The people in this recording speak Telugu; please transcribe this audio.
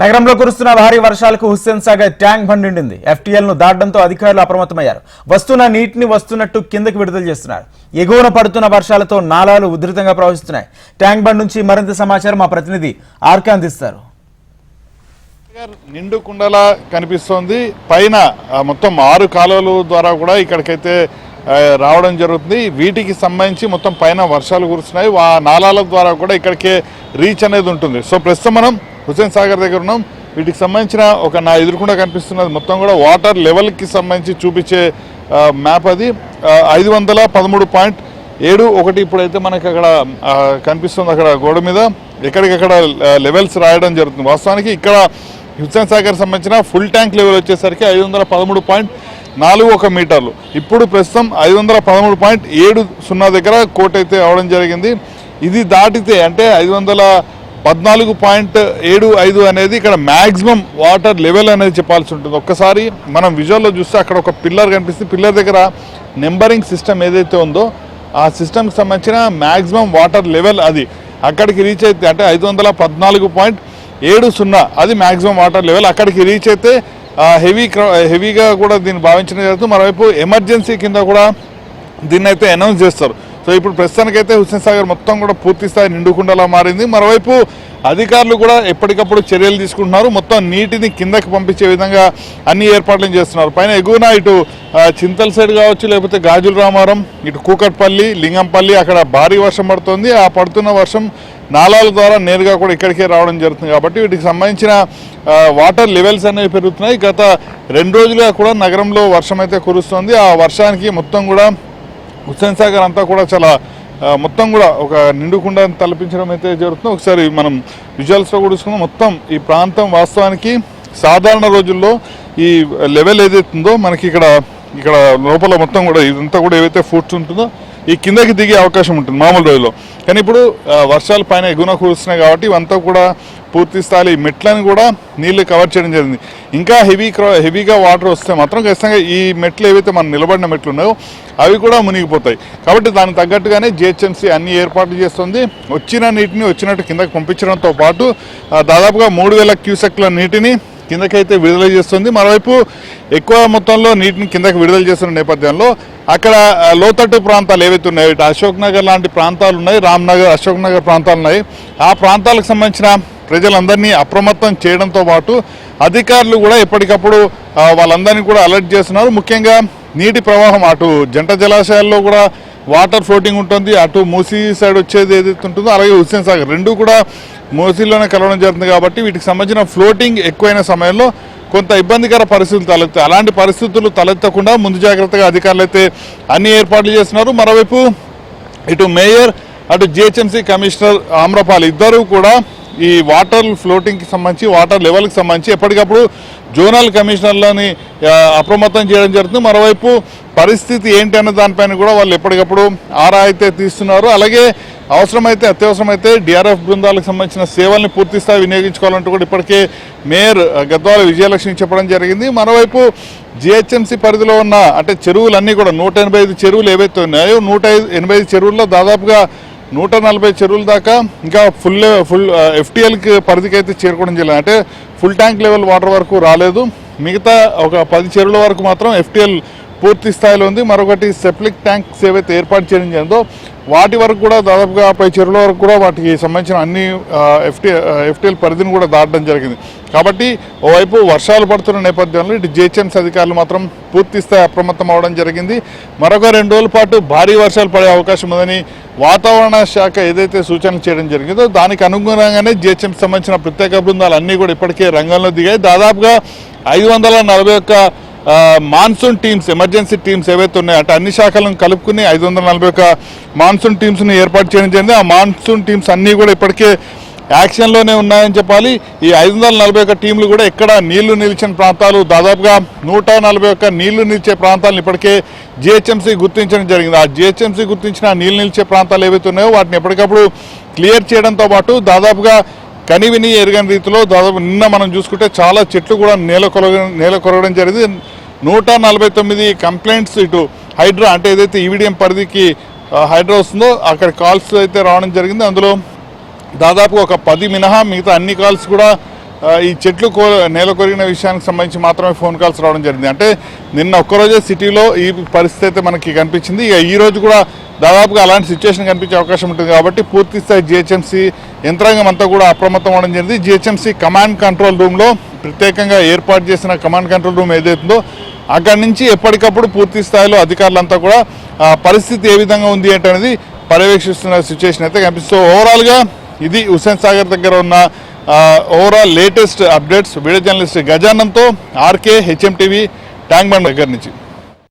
నగరంలో కురుస్తున్న భారీ వర్షాలకు హుస్సేన్ సాగర్ ట్యాంక్ బండ్ నిండింది. ఎఫ్టీఎల్ను దాటడంతో అధికారులు అప్రమత్తమయ్యారు. వస్తున్న నీటిని వస్తున్నట్టు కిందకి విడుదల చేస్తున్నారు. ఎగువన పడుతున్న వర్షాలతో నాలాలు ఉధృతంగా ప్రవహిస్తున్నాయి. ట్యాంక్ బండ్ నుంచి మరింత సమాచారం మా ప్రతినిధి ఆర్కే అందిస్తారు నిండు కుండలా కనిపిస్తోంది. పైన మొత్తం ఆరు కాలువలు ద్వారా కూడా ఇక్కడికైతే రావడం జరుగుతుంది. వీటికి సంబంధించి మొత్తం పైన వర్షాలు కురుస్తున్నాయి. ఆ నాలాల ద్వారా కూడా ఇక్కడికే రీచ్ అనేది ఉంటుంది. సో ప్రస్తుతం మనం హుసేన్ సాగర్ దగ్గర ఉన్నాం. వీటికి సంబంధించిన ఒక నా ఎదురుకుండా కనిపిస్తున్నది. మొత్తం కూడా వాటర్ లెవెల్కి సంబంధించి చూపించే మ్యాప్ అది. ఐదు వందల పదమూడు పాయింట్ ఏడు ఒకటి ఇప్పుడైతే మనకి అక్కడ కనిపిస్తుంది అక్కడ గోడ మీద. ఎక్కడికక్కడ లెవెల్స్ రాయడం జరుగుతుంది. వాస్తవానికి ఇక్కడ హుస్సేన్ సాగర్ సంబంధించిన ఫుల్ ట్యాంక్ లెవెల్ వచ్చేసరికి ఐదు వందల పదమూడు పాయింట్ నాలుగు ఒక మీటర్లు. ఇప్పుడు ప్రస్తుతం ఐదు వందల పదమూడు పాయింట్ ఏడు సున్నా దగ్గర కోట్ అయితే అవడం జరిగింది. ఇది దాటితే అంటే ఐదు వందల పద్నాలుగు పాయింట్ ఏడు ఐదు అనేది ఇక్కడ మ్యాక్సిమం వాటర్ లెవెల్ అనేది చెప్పాల్సి ఉంటుంది. ఒక్కసారి మనం విజువల్లో చూస్తే అక్కడ ఒక పిల్లర్ కనిపిస్తుంది. పిల్లర్ దగ్గర నెంబరింగ్ సిస్టమ్ ఏదైతే ఉందో ఆ సిస్టమ్కి సంబంధించిన మ్యాక్సిమం వాటర్ లెవెల్ అది అక్కడికి రీచ్ అయితే అంటే ఐదు వందల పద్నాలుగు పాయింట్ ఏడు సున్నా అది మ్యాక్సిమం వాటర్ లెవెల్ అక్కడికి రీచ్ అయితే హెవీ హెవీగా కూడా దీన్ని భావించడం జరుగుతుంది. మరోవైపు ఎమర్జెన్సీ కింద కూడా దీన్ని అయితే అనౌన్స్ చేస్తారు. సో ఇప్పుడు ప్రస్తుతానికైతే హుస్సేన్ సాగర్ మొత్తం కూడా పూర్తి స్థాయి నిండుకుండలా మారింది. మరోవైపు అధికారులు కూడా ఎప్పటికప్పుడు చర్యలు తీసుకుంటున్నారు. మొత్తం నీటిని కిందకి పంపించే విధంగా అన్ని ఏర్పాట్లు చేస్తున్నారు. పైన ఎగువన ఇటు చింతల చింతల్ సైడ్ కావచ్చు లేకపోతే గాజుల రామారం ఇటు కూకట్పల్లి లింగంపల్లి అక్కడ భారీ వర్షం పడుతుంది. ఆ పడుతున్న వర్షం నాలాల ద్వారా నేరుగా కూడా ఇక్కడికే రావడం జరుగుతుంది కాబట్టి వీటికి సంబంధించిన వాటర్ లెవెల్స్ అనేవి పెరుగుతున్నాయి. గత రెండు రోజులుగా కూడా నగరంలో వర్షం అయితే కురుస్తుంది. ఆ వర్షానికి మొత్తం కూడా హుస్సేన్ సాగర్ అంతా కూడా చాలా మొత్తం కూడా ఒక నిండుకుండా తలపించడం అయితే జరుగుతుంది ఒకసారి మనం విజువల్స్లో కూడా చూసుకుందాం. మొత్తం ఈ ప్రాంతం వాస్తవానికి సాధారణ రోజుల్లో ఈ లెవెల్ ఏదైతే ఉందో మనకి ఇక్కడ ఇక్కడ లోపల మొత్తం కూడా ఇదంతా కూడా ఏవైతే ఫుడ్స్ ఉంటుందో ఈ కిందకి దిగే అవకాశం ఉంటుంది మామూలు రోజుల్లో. కానీ ఇప్పుడు వర్షాలు పైన ఎగున కురుస్తున్నాయి కాబట్టి ఇవంతా కూడా పూర్తి స్థాయి మెట్లను కూడా నీళ్ళు కవర్ చేయడం జరిగింది. ఇంకా హెవీ హెవీగా వాటర్ వస్తే మాత్రం ఖచ్చితంగా ఈ మెట్లు ఏవైతే మనం నిలబడిన మెట్లు ఉన్నాయో అవి కూడా మునిగిపోతాయి. కాబట్టి దానికి తగ్గట్టుగానే జిహెచ్ఎంసీ అన్ని ఏర్పాట్లు చేస్తుంది. వచ్చిన నీటిని వచ్చినట్టు కిందకి పంపించడంతో పాటు దాదాపుగా మూడు వేల క్యూసెక్ల నీటిని కిందకైతే విడుదల చేస్తుంది. మరోవైపు ఎక్కువ మొత్తంలో నీటిని కిందకి విడుదల చేస్తున్న నేపథ్యంలో అక్కడ లోతట్టు ప్రాంతాలు ఏవైతే ఉన్నాయో ఇటు అశోక్ నగర్ లాంటి ప్రాంతాలు ఉన్నాయి రామ్నగర్ అశోక్ నగర్ ప్రాంతాలు ఉన్నాయి. ఆ ప్రాంతాలకు సంబంధించిన ప్రజలందరినీ అప్రమత్తం చేయడంతో పాటు అధికారులు కూడా ఎప్పటికప్పుడు వాళ్ళందరినీ కూడా అలర్ట్ చేస్తున్నారు. ముఖ్యంగా నీటి ప్రవాహం అటు జంట జలాశయాల్లో కూడా వాటర్ ఫ్లోటింగ్ ఉంటుంది అటు మూసీ సైడ్ వచ్చేది ఏదైతే ఉంటుందో అలాగే హుస్సేన్ సాగర్. రెండు కూడా మూసీలోనే కలవడం జరుగుతుంది కాబట్టి వీటికి సంబంధించిన ఫ్లోటింగ్ ఎక్కువైన సమయంలో కొంత ఇబ్బందికర పరిస్థితులు తలెత్తాయి. అలాంటి పరిస్థితులు తలెత్తకుండా ముందు జాగ్రత్తగా అధికారులు అయితే అన్ని ఏర్పాట్లు చేస్తున్నారు. మరోవైపు ఇటు మేయర్ అటు జిహెచ్ఎంసీ కమిషనర్ ఆమ్రపాల్ ఇద్దరూ కూడా ఈ వాటర్ ఫ్లోటింగ్కి సంబంధించి వాటర్ లెవెల్కి సంబంధించి ఎప్పటికప్పుడు జోనల్ కమిషనర్లని అప్రమత్తం చేయడం జరుగుతుంది. మరోవైపు పరిస్థితి ఏంటి అన్న దానిపైన కూడా వాళ్ళు ఎప్పటికప్పుడు ఆరా అయితే తీస్తున్నారు. అలాగే అవసరమైతే అత్యవసరమైతే డిఆర్ఎఫ్ బృందాలకు సంబంధించిన సేవల్ని పూర్తిస్థాయి వినియోగించుకోవాలంటూ కూడా ఇప్పటికే మేయర్ గద్వాల విజయలక్ష్మి చెప్పడం జరిగింది. మరోవైపు జిహెచ్ఎంసీ పరిధిలో ఉన్న అంటే చెరువులన్నీ కూడా నూట ఎనభై ఐదు చెరువులు ఏవైతే ఉన్నాయో నూట ఐదు ఎనభై ఐదు చెరువుల్లో దాదాపుగా నూట నలభై చెరువుల దాకా ఇంకా ఫుల్ ఫుల్ ఎఫ్టీఎల్కి పరిధికి అయితే చేరుకోవడం జరిగింది. అంటే ఫుల్ ట్యాంక్ లెవెల్ వాటర్ వరకు రాలేదు. మిగతా ఒక పది చెరువుల వరకు మాత్రం ఎఫ్టీఎల్ పూర్తి స్థాయిలో ఉంది. మరొకటి సెప్లిక్ ట్యాంక్స్ ఏవైతే ఏర్పాటు చేయడం జరిగిందో వాటి వరకు కూడా దాదాపుగా పై చెరువుల వరకు కూడా వాటికి సంబంధించిన అన్ని ఎఫ్టీ ఎఫ్టీఎల్ పరిధిని కూడా దాటడం జరిగింది. కాబట్టి ఓవైపు వర్షాలు పడుతున్న నేపథ్యంలో ఇటు జిహెచ్ఎంసీ అధికారులు మాత్రం పూర్తి స్థాయి అప్రమత్తం అవడం జరిగింది. మరొక రెండు రోజుల పాటు భారీ వర్షాలు పడే అవకాశం ఉందని వాతావరణ శాఖ ఏదైతే సూచనలు చేయడం జరిగిందో దానికి అనుగుణంగానే జిహెచ్ఎంసీ సంబంధించిన ప్రత్యేక బృందాలు అన్నీ కూడా ఇప్పటికే రంగంలో దిగాయి. దాదాపుగా ఐదు వందల నలభై ఒక్క మాన్సూన్ టీమ్స్ ఎమర్జెన్సీ టీమ్స్ ఏవైతే ఉన్నాయో అంటే అన్ని శాఖలను కలుపుకుని ఐదు వందల నలభై ఒక్క మాన్సూన్ టీమ్స్ని ఏర్పాటు చేయడం జరిగింది. ఆ మాన్సూన్ టీమ్స్ అన్నీ కూడా ఇప్పటికే యాక్షన్లోనే ఉన్నాయని చెప్పాలి. ఈ ఐదు వందల నలభై ఒక్క టీంలు కూడా ఎక్కడ నీళ్ళు నిలిచిన ప్రాంతాలు. దాదాపుగా నూట నలభై ఒక్క నీళ్ళు నిలిచే ప్రాంతాలను ఇప్పటికే జిహెచ్ఎంసీ గుర్తించడం జరిగింది. ఆ జిహెచ్ఎంసీ గుర్తించిన ఆ నీళ్ళు నిలిచే ప్రాంతాలు ఏవైతే ఉన్నాయో వాటిని ఎప్పటికప్పుడు క్లియర్ చేయడంతో పాటు దాదాపుగా కనివిని ఎరగని రీతిలో దాదాపు నిన్న మనం చూసుకుంటే చాలా చెట్లు కూడా నేల కొరగ నేల కొరగడం జరిగింది. నూట నలభై తొమ్మిది కంప్లైంట్స్ ఇటు హైడ్రా అంటే ఏదైతే ఈవీడిఎం పరిధికి ఆ, హైడ్రా వస్తుందో అక్కడ కాల్స్ అయితే రావడం జరిగింది. అందులో దాదాపు ఒక పది మినహా మిగతా అన్ని కాల్స్ కూడా ఈ చెట్లు కో నేల కొరిగిన విషయానికి సంబంధించి మాత్రమే ఫోన్ కాల్స్ రావడం జరిగింది. అంటే నిన్న ఒక్కరోజే సిటీలో ఈ పరిస్థితి అయితే మనకి కనిపించింది. ఇక ఈ రోజు కూడా దాదాపుగా అలాంటి సిచ్యువేషన్ కనిపించే అవకాశం ఉంటుంది కాబట్టి పూర్తి స్థాయి జిహెచ్ఎంసీ యంత్రాంగం అంతా కూడా అప్రమత్తం అవడం జరిగింది. జిహెచ్ఎంసీ కమాండ్ కంట్రోల్ రూమ్లో ప్రత్యేకంగా ఏర్పాటు చేసిన కమాండ్ కంట్రోల్ రూమ్ ఏదైతుందో అక్కడి నుంచి ఎప్పటికప్పుడు పూర్తి స్థాయిలో అధికారులంతా కూడా పరిస్థితి ఏ విధంగా ఉంది ఏంటనేది పర్యవేక్షిస్తున్న సిచ్యువేషన్ అయితే కనిపిస్తూ ఓవరాల్గా ఇది హుస్సేన్ సాగర్ దగ్గర ఉన్న overall latest updates video journalist గజానంతో RK HM TV tank bund దగ్గర నుంచి.